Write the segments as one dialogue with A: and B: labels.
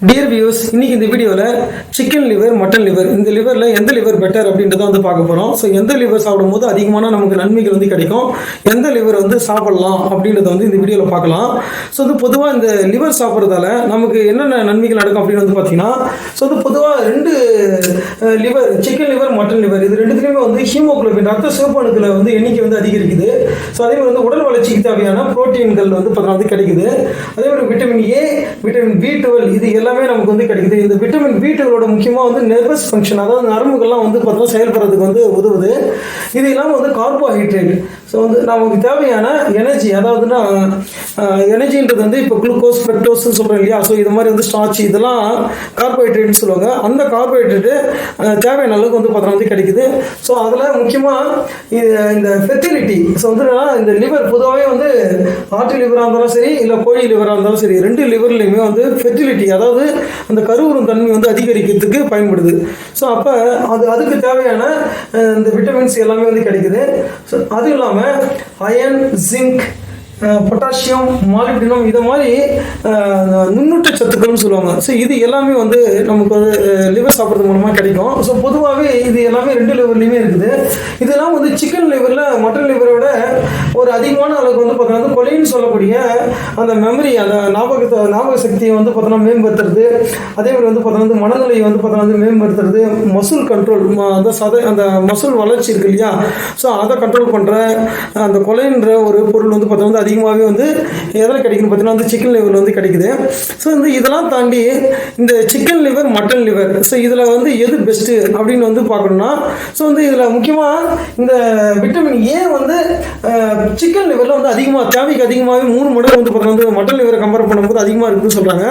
A: Dear views இன்னைக்கு இந்த வீடியோவில் சிக்கன் லிவர் மட்டன் லிவர் இந்த லிவரில் எந்த லிவர் பெட்டர் அப்படின்றத வந்து பார்க்க போகிறோம் ஸோ எந்த லிவர் சாப்பிடும்போது அதிகமான நமக்கு நன்மைகள் வந்து கிடைக்கும்? எந்த லிவர் வந்து சாப்பிடலாம் அப்படின்றத வந்து இந்த வீடியோவில் பார்க்கலாம். ஸோ வந்து பொதுவாக இந்த லிவர் சாப்பிட்றதால நமக்கு என்னென்ன நன்மைகள் நடக்கும் அப்படின்னு வந்து பார்த்தீங்கன்னா ஸோ வந்து பொதுவாக ரெண்டு liver chicken liver mutton liver இது ரெண்டுத்துலேயுமே வந்து ஹீமோகுளோபின் ரத்த சிவப்பணுக்களை வந்து எண்ணிக்கை வந்து அதிகரிக்குது. ஸோ அதே மாதிரி வந்து உடல் வளர்ச்சிக்கு தேவையான புரோட்டீன்கள் வந்து பார்த்தீங்கன்னா வந்து கிடைக்குது. அதே மாதிரி vitamin A vitamin B twelve இது எல்லாமே நமக்கு வந்து கிடைக்குது. இந்த விட்டமின் பி டுவெலோட முக்கியமாக வந்து நர்வஸ் ஃபங்க்ஷன் அதாவது நரம்புகள்லாம் வந்து பார்த்தீங்கன்னா செயல்படுறதுக்கு வந்து உதவுது. இது இல்லாமல் வந்து கார்போஹைட்ரேட் ஸோ வந்து நமக்கு தேவையான எனர்ஜி அதாவதுன்னா எனர்ஜின்றது வந்து இப்போ குளுக்கோஸ் பெக்டோஸ்ன்னு சொல்கிறோம் இல்லையா? ஸோ இது மாதிரி வந்து ஸ்டாச்சு இதெல்லாம் கார்போஹைட்ரேட்னு சொல்லுவாங்க. அந்த கார்போஹைட்ரேட்டு தேவையான அளவுக்கு வந்து பார்த்தீங்கன்னா வந்து கிடைக்குது. ஸோ அதில் முக்கியமாக இந்த ஃபெர்டிலிட்டி ஸோ வந்து இந்த லிவர் பொதுவாகவே வந்து ஆட்டு லிவராக இருந்தாலும் சரி இல்லை கோழி லிவராக இருந்தாலும் சரி ரெண்டு லிவர்லையுமே வந்து ஃபெர்டிலிட்டி அதாவது அந்த கருவுறும் தன்மை வந்து அதிகரிக்கிறதுக்கு பயன்படுது. ஸோ அப்போ அது அதுக்கு தேவையான இந்த விட்டமின்ஸ் எல்லாமே வந்து கிடைக்குது. ஸோ அதுவும் இல்லாமல் அயன் ஜிங்க் பொட்டாசியம் மாலிப்டினம் இதை மாதிரி அஹ், நுண்ணூட்ட சத்துக்கள்னு சொல்லுவாங்க. ஸோ இது எல்லாமே வந்து நமக்கு வந்து லிவர் சாப்பிட்றது மூலமாக கிடைக்கும். ஸோ பொதுவாகவே இது எல்லாமே ரெண்டு லிவர்லையுமே இருக்குது. இதெல்லாம் வந்து சிக்கன் லிவரில் மட்டன் லிவரோட ஒரு அதிகமான அளவுக்கு வந்து பார்த்தீங்கன்னா கொலைன்னு சொல்லக்கூடிய அந்த மெமரி அந்த ஞாபகத்தை ஞாபக சக்தியை வந்து பார்த்தோன்னா மேம்படுத்துறது. அதே மாதிரி வந்து பார்த்தோன்னா வந்து மனநிலையை வந்து பார்த்தோன்னா வந்து மேம்படுத்துறது. மசில் கண்ட்ரோல் அந்த சத அந்த மசில் வளர்ச்சி இருக்கு இல்லையா? ஸோ அதை கண்ட்ரோல் பண்ணுற அந்த கொலைன்ற ஒரு பொருள் வந்து பார்த்தோன்னா வந்து அதிகமாகவே வந்து எதில் கிடைக்குன்னு பார்த்தீங்கன்னா வந்து சிக்கன் லிவர் வந்து கிடைக்குது. ஸோ இந்த இதெல்லாம் தாண்டி இந்த chicken liver mutton liver so இதில் வந்து எது பெஸ்ட்டு அப்படின்னு வந்து பார்க்கணும்னா ஸோ வந்து இதில் முக்கியமாக இந்த விட்டமின் ஏ வந்து சிக்கன் லிவரில் வந்து அதிகமாக தேவைக்கு அதிகமாகவே மூணு மடங்கு வந்து பார்த்தீங்கன்னா வந்து மட்டன் லிவரை கம்பேர் பண்ணும்போது அதிகமாக இருக்குன்னு சொல்கிறாங்க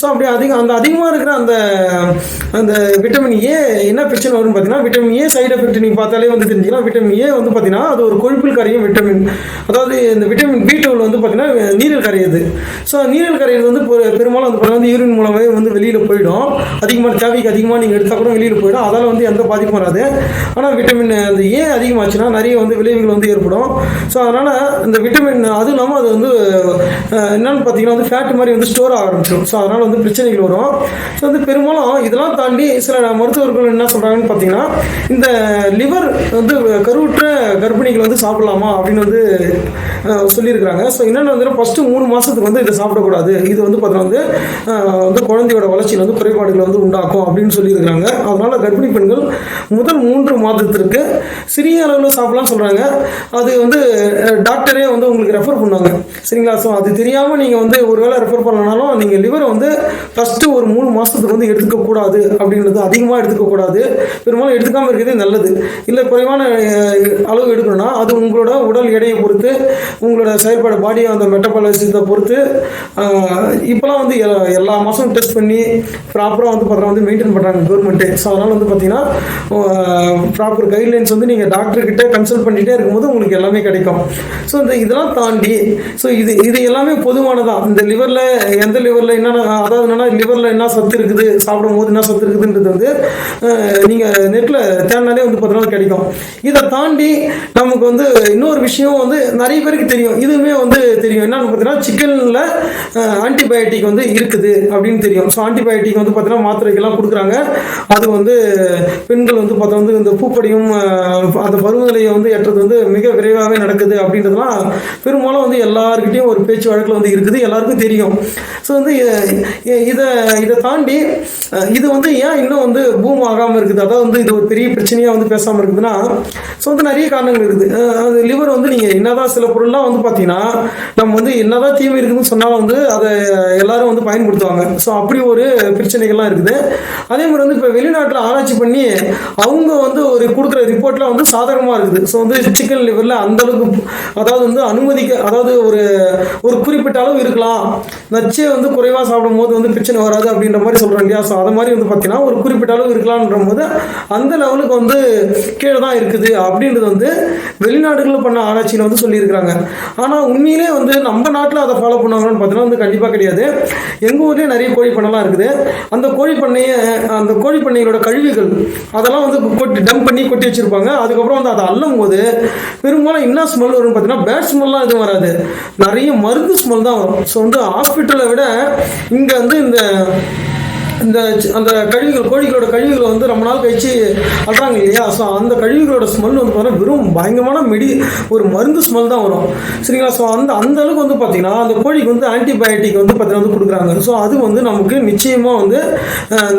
A: ஸோ அப்படி அதிகம் அந்த அதிகமாக இருக்கிற அந்த அந்த விட்டமின் ஏ என்ன பிரச்சனை வரும்னு பார்த்தீங்கன்னா விட்டமின் ஏ சைடு எஃபெக்ட் நீங்கள் பார்த்தாலே வந்து தெரிஞ்சுக்கலாம். விட்டமின் ஏ வந்து பார்த்தீங்கன்னா அது ஒரு கொழுப்பில் கரையும் விட்டமின் அதாவது இந்த விட்டமின் பி வீட்டில் வந்து பார்த்தீங்கன்னா நீரில் கரையுது ஸோ நீரில் கரையிறது வந்து பெரும்பாலும் வந்து பார்த்தீங்கன்னா வந்து யூரின் மூலமாகவே வந்து வெளியில் போயிடும். அதிகமாக தேவைக்கு அதிகமாக நீங்கள் எடுத்தால் கூட வெளியில் போயிடும். அதால் வந்து எந்த பாதிப்பும் வராது. ஆனால் விட்டமின் அந்த ஏ அதிகமாச்சுன்னா நிறைய வந்து விளைவுகள் வந்து ஏற்படும். ஸோ அதனால் இந்த விட்டமின் அதுவும் இல்லாமல் அது வந்து என்னென்னு பார்த்தீங்கன்னா வந்து ஃபேட் மாதிரி வந்து ஸ்டோர் ஆக ஆரம்பிச்சிடும். ஸோ அதனால் வந்து பிரச்சனைகள் வரும். ஸோ வந்து பெரும்பாலும் இதெல்லாம் தாண்டி சில மருத்துவர்கள் என்ன சொல்கிறாங்கன்னு பார்த்தீங்கன்னா இந்த லிவர் வந்து கருவுற்ற கர்ப்பிணிகள் வந்து சாப்பிடலாமா அப்படின்னு வந்து சொல்லியிருக்காங்க சொல்லியிருக்கிறாங்க ஸோ என்னென்ன வந்து ஃபஸ்ட்டு மூணு மாதத்துக்கு வந்து இதை சாப்பிடக்கூடாது. இது வந்து பார்த்தீங்கன்னா வந்து வந்து குழந்தையோட வளர்ச்சியில் வந்து குறைபாடுகளை வந்து உண்டாக்கும் அப்படின்னு சொல்லியிருக்கிறாங்க. அதனால் கர்ப்பிணி பெண்கள் முதல் மூன்று மாதத்திற்கு சிறிய அளவில் சாப்பிடலாம்னு சொல்கிறாங்க அது வந்து டாக்டரே வந்து உங்களுக்கு ரெஃபர் பண்ணுவாங்க. சரிங்களா? ஸோ அது தெரியாமல் நீங்கள் வந்து ஒரு வேளை ரெஃபர் பண்ணலனாலும் நீங்கள் லிவரை வந்து ஃபஸ்ட்டு ஒரு மூணு மாதத்துக்கு வந்து எடுத்துக்கக்கூடாது அப்படின்றது அதிகமாக எடுத்துக்கக்கூடாது. பெரும்பாலும் எடுத்துக்காமல் இருக்கிறதே நல்லது. இல்லை குறைவான அளவு எடுக்கணும்னா அது உங்களோட உடல் எடையை பொறுத்து உங்களோட செயல்பாடு பாடி அந்த மெட்டபாலிசத்தை பொறுத்து இப்போலாம் வந்து எல்லா மாதமும் டெஸ்ட் பண்ணி ப்ராப்பராக வந்து பார்த்தா வந்து மெயின்டைன் பண்ணுறாங்க கவர்மெண்ட்டு ஸோ அதனால் வந்து பார்த்தீங்கன்னா ப்ராப்பர் கைட்லைன்ஸ் வந்து நீங்கள் டாக்டர்கிட்ட கன்சல்ட் பண்ணிகிட்டே இருக்கும்போது உங்களுக்கு எல்லாமே கிடைக்கும். ஸோ இந்த இதெல்லாம் தாண்டி ஸோ இது இது எல்லாமே பொதுவானதான் இந்த லிவரில் எந்த லிவரில் என்னென்ன அதாவது என்னென்னா லிவரில் என்ன சத்து இருக்குது சாப்பிடும் போது என்ன சத்து இருக்குதுன்றது வந்து நீங்கள் நெட்டில் தேடினாலே வந்து பார்த்தீங்கன்னா கிடைக்கும். இதை தாண்டி நமக்கு வந்து இன்னொரு விஷயம் வந்து நிறைய பேருக்கு தெரியும். இதுவுமே வந்து தெரியும். என்னன்னு பார்த்தீங்கன்னா சிக்கனில் ஆன்டிபயோட்டிக் வந்து இருக்குது அப்படின்னு தெரியும். ஸோ ஆன்டிபயோட்டிக் வந்து பார்த்தீங்கன்னா மாத்திரைகள்லாம் கொடுக்குறாங்க. அது வந்து பெண்கள் வந்து பார்த்தா வந்து இந்த பூப்படியும் அந்த பருவநிலையை வந்து எட்டுறது வந்து மிக விரைவாகவே நடக்குது அப்படின்றதுலாம் பெரும்பாலும் வந்து எல்லாருக்கிட்டையும் ஒரு பேச்சு வழக்கில் வந்து இருக்குது. எல்லாருக்கும் தெரியும். ஸோ வந்து இதை இதை தாண்டி இது வந்து ஏன் இன்னும் வந்து பூம் ஆகாமல் இருக்குது? அதாவது வந்து இது ஒரு பெரிய பிரச்சனையாக வந்து பேசாமல் இருக்குதுன்னா ஸோ வந்து நிறைய காரணங்கள் இருக்குது. அது லிவர் வந்து நீங்கள் என்னதான் சில பொருள்லாம் வந்து பார்த்தீங்கன்னா நம்ம வந்து என்னதான் தீமை இருக்குதுன்னு சொன்னாலும் வந்து அதை எல்லாரும் வந்து பயன்படுத்துவாங்க. ஸோ அப்படி ஒரு பிரச்சனைகள்லாம் இருக்குது. அதே மாதிரி வந்து இப்போ வெளிநாட்டில் ஆராய்ச்சி பண்ணி அவங்க வந்து ஒரு கொடுக்குற ரிப்போர்ட்லாம் வந்து சாதகமாக இருக்குது. ஸோ வந்து சிக்கன் லிவரில் அந்த அளவுக்கு அதாவது வந்து அனுமதிக்க அதாவது ஒரு ஒரு குறிப்பிட்ட அளவு இருக்கலாம். நச்சே வந்து குறைவாக சாப்பிடும் போது வந்து பிரச்சனை வராது அப்படின்ற மாதிரி சொல்கிறோம் இல்லையா? ஸோ அது மாதிரி வந்து பார்த்தீங்கன்னா ஒரு குறிப்பிட்ட அளவு இருக்கலான்ற போது அந்த லெவலுக்கு வந்து கீழே தான் இருக்குது அப்படின்றது வந்து வெளிநாடுகளில் பண்ண ஆராய்ச்சியில் வந்து சொல்லியிருக்கிறாங்க. ஆனால் உண்மையிலே வந்து நம்ம நாட்டில் அதை ஃபாலோ பண்ணுவாங்கன்னு பார்த்தீங்கன்னா வந்து கண்டிப்பாக கிடையாது. எங்கள் ஊர்லேயே நிறைய கோழி பண்ணலாம் இருக்குது. அந்த கோழி பண்ணையை அந்த கோழி பண்ணைகளோட கழிவுகள் அதெல்லாம் வந்து கொட்டி டம்ப் பண்ணி கொட்டி வச்சுருப்பாங்க. அதுக்கப்புறம் வந்து அதை அள்ளும் போது பெரும்பாலும் என்ன ஸ்மெல் வரும்னு பார்த்தீங்கன்னா பேட் ஸ்மெல்லாம் எதுவும் வராது. நிறைய மருந்து ஸ்மெல் தான் வரும். ஸோ வந்து ஹாஸ்பிட்டலை விட இங்கே வந்து இந்த இந்த அந்த கழிவுகள் கோழிகளோட கழிவுகளை வந்து ரொம்ப நாள் கழிச்சு அல்றாங்க இல்லையா? ஸோ அந்த கழிவுகளோட ஸ்மெல் வந்து பார்த்தீங்கன்னா வெறும் பயங்கரமான மெடி ஒரு மருந்து ஸ்மெல் தான் வரும். சரிங்களா? ஸோ அந்த அந்த அளவுக்கு வந்து பார்த்தீங்கன்னா அந்த கோழிக்கு வந்து ஆன்டிபயோட்டிக் வந்து பார்த்தீங்கன்னா வந்து கொடுக்குறாங்க. ஸோ அது வந்து நமக்கு நிச்சயமாக வந்து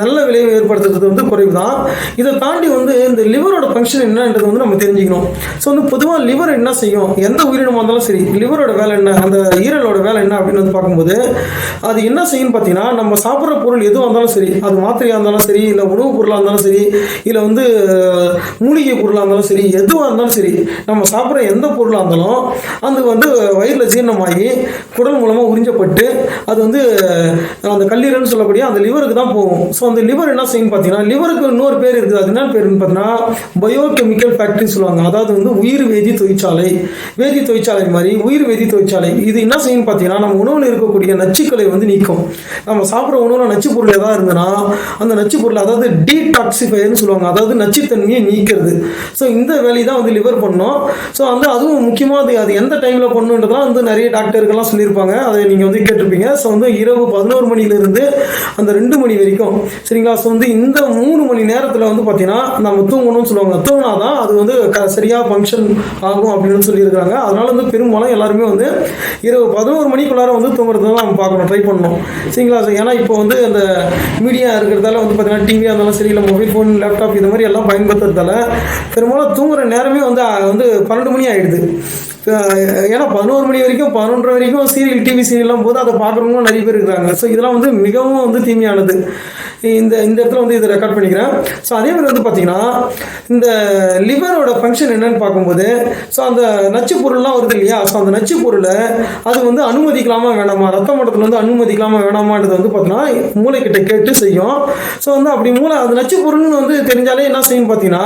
A: நல்ல விளைவு ஏற்படுத்துறது வந்து குறைவு தான் இதை தாண்டி வந்து இந்த லிவரோட ஃபங்க்ஷன் என்னன்றது வந்து நம்ம தெரிஞ்சுக்கணும். ஸோ வந்து பொதுவாக லிவர் என்ன செய்யும்? எந்த உயிரினமாக இருந்தாலும் சரி லிவரோட வேலை என்ன? அந்த ஈரலோட வேலை என்ன அப்படின்னு வந்து பார்க்கும்போது அது என்ன செய்யும்னு பார்த்தீங்கன்னா நம்ம சாப்பிட்ற பொருள் எதுவாக இருந்தாலும் சரி அது மாத்திரையாக இருந்தாலும் சரி இல்லை உணவுப் பொருளாக இருந்தாலும் சரி இல்லை வந்து மூலிகை பொருளாக இருந்தாலும் சரி எதுவாக இருந்தாலும் சரி நம்ம சாப்பிட்ற எந்த பொருளாக இருந்தாலும் அது வந்து வயிறில் ஜீரணமாகி குடல் மூலமாக உறிஞ்சப்பட்டு அது வந்து அந்த கல்லீரல்னு சொல்லக்கூடிய அந்த லிவருக்கு தான் போகும். ஸோ அந்த லிவர் என்ன செய்யும் பார்த்தீங்கன்னா லிவருக்கு இன்னொரு பேர் இருக்குது. அது என்ன பேருன்னு பார்த்தீங்கன்னா பயோகெமிக்கல் ஃபேக்ட்ரி சொல்லுவாங்க. அதாவது வந்து உயிர் வேதி தொழிற்சாலை வேதி தொழிற்சாலை மாதிரி உயிர் வேதி தொழிற்சாலை. இது என்ன செய்யும் பார்த்தீங்கன்னா நம்ம உணவில் இருக்கக்கூடிய நச்சுக்களை வந்து நீக்கும். நம்ம சாப்பிட்ற உணவில் நச்சு பொருள் ஏதாவது இருந்ததுன்னா அந்த நச்சு பொருள் அதாவது டீடாக்சிஃபையர்னு சொல்லுவாங்க அதாவது நச்சுத்தன்மையை நீக்கிறது. ஸோ இந்த வேலையை தான் வந்து லிவர் பண்ணோம். ஸோ வந்து அதுவும் முக்கியமாக அது அது எந்த டைமில் பண்ணுன்றதுலாம் வந்து நிறைய டாக்டர்கள்லாம் சொல்லியிருப்பாங்க. அதை நீங்கள் வந்து கேட்டிருப்பீங்க. ஸோ வந்து இரவு பதினோரு மணிலேருந்து அந்த ரெண்டு மணி வரைக்கும். சரிங்களா? ஸோ வந்து இந்த மூணு மணி நேரத்தில் வந்து பார்த்தீங்கன்னா நம்ம தூங்கணும்னு சொல்லுவாங்க. தூங்கினா தான் அது வந்து க சரியாக ஃபங்க்ஷன் ஆகும் அப்படின்னு சொல்லியிருக்காங்க அதனால் வந்து பெரும்பாலும் எல்லாருமே வந்து இரவு பதினோரு மணிக்குள்ளார வந்து தூங்குறது தான் நம்ம பார்க்கணும் ட்ரை பண்ணணும். சரிங்களா? ஏன்னா இப்போ வந்து அந்த மீடியா இருக்கிறதால வந்து பார்த்தீங்கன்னா டிவியாக இருந்தாலும் சரி இல்லை மொபைல் ஃபோன் லேப்டாப் இது மாதிரி எல்லாம் பயன்படுத்துறதால பெரும்பாலும் தூங்குற நேரமே வந்து வந்து பன்னெண்டு மணி ஆகிடுது ஏன்னா பதினோரு மணி வரைக்கும் பதினொன்றரை வரைக்கும் சீரியல் டிவி சீரியல்லாம் போது அதை பார்க்குறவங்களும் நிறைய பேர் இருக்கிறாங்க. ஸோ இதெல்லாம் வந்து மிகவும் வந்து தீமையானது. இந்த இந்த இடத்துல வந்து இதை ரெக்கார்ட் பண்ணிக்கிறேன். ஸோ அதே மாதிரி வந்து பார்த்தீங்கன்னா இந்த லிவரோட ஃபங்க்ஷன் என்னன்னு பார்க்கும்போது ஸோ அந்த நச்சு பொருள்லாம் வருது இல்லையா? ஸோ அந்த நச்சு பொருளை அது வந்து அனுமதிக்கலாமா வேணாமா? ரத்த மட்டத்தில் வந்து அனுமதிக்கலாமா வேணாமான்றது வந்து பார்த்தீங்கன்னா மூளைக்கிட்ட கேட்டு செய்யும். ஸோ வந்து அப்படி மூளை அந்த நச்சு பொருள்னு வந்து தெரிஞ்சாலே என்ன செய்யும் பார்த்தீங்கன்னா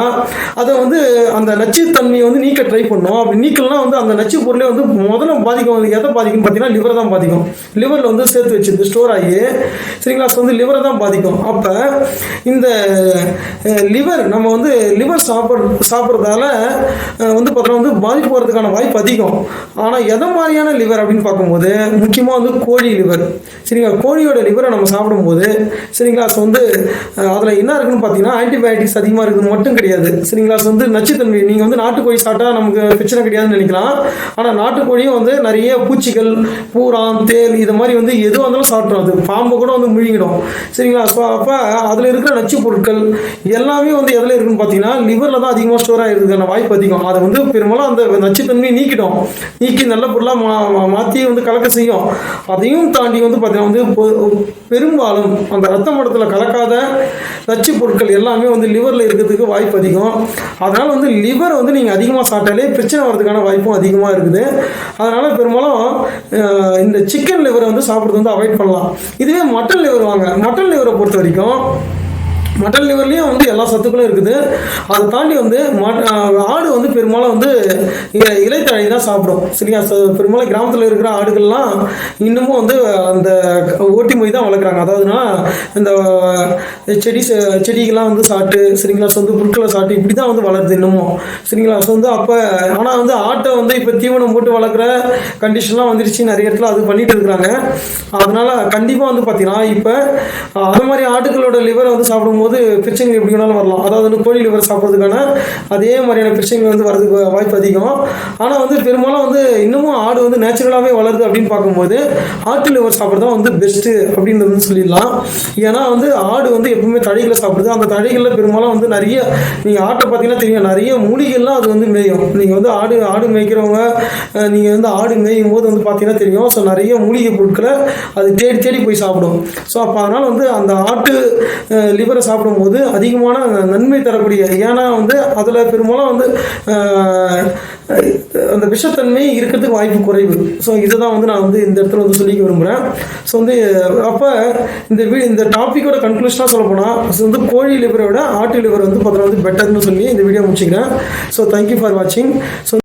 A: அதை வந்து அந்த நச்சுத்தன்மையை வந்து நீக்க ட்ரை பண்ணும். அப்படி நீக்கலாம் வந்து அந்த நச்சு பொருளே வந்து முதல்ல பாதிக்கும். வந்து எதை பாதிக்கும்னு பார்த்தீங்கன்னா லிவர் தான் பாதிக்கும். லிவரில் வந்து சேர்த்து வச்சிருந்து ஸ்டோர் ஆகி சரிங்களா? ஸோ வந்து லிவரை தான் பாதிக்கும். அப்போ இந்த லிவர் நம்ம வந்து லிவர் சாப்பிட்ற சாப்பிட்றதால வந்து பார்த்தோன்னா வந்து பாதிப்பு போகிறதுக்கான வாய்ப்பு அதிகம். ஆனால் எதை மாதிரியான லிவர் அப்படின்னு பார்க்கும்போது முக்கியமாக வந்து கோழி லிவர் சரிங்களா? கோழியோட லிவரை நம்ம சாப்பிடும்போது சரிங்களா? ஸோ வந்து அதில் என்ன இருக்குன்னு பார்த்தீங்கன்னா ஆன்டிபயோட்டிக்ஸ் அதிகமாக இருக்குது மட்டும் கிடையாது. சரிங்களா? ஸோ வந்து நச்சுத்தன்மை நீங்கள் வந்து நாட்டுக்கோழி சாப்பிட்டா நமக்கு பிரச்சனை கிடையாதுன்னு நினைக்கலாம். ஆனால் நாட்டுக்கோழியும் வந்து நிறைய பூச்சிகள் பூரான் தேல் இது மாதிரி வந்து எதுவாக இருந்தாலும் சாப்பிட்றோம் அது பாம்பு கூட வந்து முழுங்கிடும். சரிங்களா? ஸோ அப்போ அதில் இருக்கிற நச்சு பொருட்கள் எல்லாமே வந்து எதில் இருக்குன்னு பார்த்தீங்கன்னா லிவரில் தான் அதிகமாக ஸ்டோர் ஆகிருக்கான வாய்ப்பு அதிகம். அதை வந்து பெரும்பாலும் அந்த நச்சுத்தன்மையை நீக்கிடும். நீக்கி நல்ல பொருளாக மா மாற்றி வந்து கலக்க செய்யும். அதையும் தாண்டி வந்து பார்த்தீங்கன்னா வந்து பொ- பெரும்பாலும் அந்த ரத்த மட்டத்தில் கலக்காத நச்சு பொருட்கள் எல்லாமே வந்து லிவரில் இருக்கிறதுக்கு வாய்ப்பு அதிகம். அதனால் வந்து லிவர் வந்து நீங்கள் அதிகமாக சாப்பிட்டாலே பிரச்சனை வரதுக்கான வாய்ப்பும் அதிகமாக இருக்குது. அதனால் பெரும்பாலும் இந்த சிக்கன் லிவரை வந்து சாப்பிட்றது வந்து அவாய்ட் பண்ணலாம். இதுவே மட்டன் லிவர் வாங்க. மட்டன் லிவரை பொறுத்த வரைக்கும் மட்டன் லிவர்லேயும் வந்து எல்லா சத்துக்களும் இருக்குது. அதை தாண்டி வந்து மட்- ஆடு வந்து பெரும்பாலும் வந்து இலைத்தழை தான் சாப்பிடும். சரியா? பெரும்பாலும் கிராமத்தில் இருக்கிற ஆடுகள்லாம் இன்னமும் வந்து அந்த ஓட்டி மொழி தான் வளர்க்குறாங்க. அதாவதுனா இந்த செடி செ- செடிகள்லாம் வந்து சாப்பிட்டு சரிங்களா? ஸோ வந்து புற்களை சாப்பிட்டு இப்படி தான் வந்து வளருது இன்னமும். சரிங்களா? ஸோ வந்து அப்போ ஆனால் வந்து ஆட்டை வந்து இப்போ தீவனம் போட்டு வளர்க்குற கண்டிஷன்லாம் வந்துருச்சு. நிறைய இடத்துல அது பண்ணிட்டு இருக்கிறாங்க. அதனால கண்டிப்பாக வந்து பார்த்தீங்கன்னா இப்போ அது மாதிரி ஆட்டுகளோட லிவரை வந்து சாப்பிடும்போது போது பிரச்சனைகள் எப்படி வேணாலும் வரலாம். அதாவது வந்து கோழி லிவர் சாப்பிட்றதுக்கான அதே மாதிரியான பிரச்சனைகள் வந்து வரதுக்கு வாய்ப்பு அதிகம். ஆனால் வந்து பெரும்பாலும் வந்து இன்னமும் ஆடு வந்து நேச்சுரலாகவே வளருது அப்படின்னு பார்க்கும்போது ஆட்டு லிவர் சாப்பிட்றது தான் வந்து பெஸ்ட்டு அப்படின்றது வந்து சொல்லிடலாம். ஏன்னா வந்து ஆடு வந்து எப்பவுமே தழைகளை சாப்பிடுது. அந்த தழைகளில் பெரும்பாலும் வந்து நிறைய நீங்கள் ஆட்டை பார்த்தீங்கன்னா தெரியும் நிறைய மூலிகைலாம் அது வந்து மேயும். நீங்கள் வந்து ஆடு ஆடு மேய்க்கிறவங்க நீங்கள் வந்து ஆடு மேயும் போது வந்து பார்த்தீங்கன்னா தெரியும். ஸோ நிறைய மூலிகை பொருட்களை அது தேடி தேடி போய் சாப்பிடும். ஸோ அப்போ அதனால் வந்து அந்த ஆட்டு லிவரை சாப்பிடும்போது அதிகமான நன்மை தரக்கூடிய ஏன்னா வந்து அதில் பெரும்பாலும் வந்து அந்த விஷத்தன்மை இருக்கிறதுக்கு வாய்ப்பு குறைவு. ஸோ இதை தான் வந்து நான் வந்து இந்த இடத்துல வந்து சொல்லிக்க விரும்புகிறேன் ஸோ வந்து அப்போ இந்த வீ இந்த டாப்பிக்கோட கன்க்ளூஷனாக சொல்ல போனால் வந்து கோழி லிவரை விட ஆட்டு லிவர் வந்து பார்த்தோன்னா வந்து பெட்டர்னு சொல்லி இந்த வீடியோ முடிச்சுக்கிறேன். ஸோ தேங்க்யூ ஃபார் வாட்சிங் ஸோ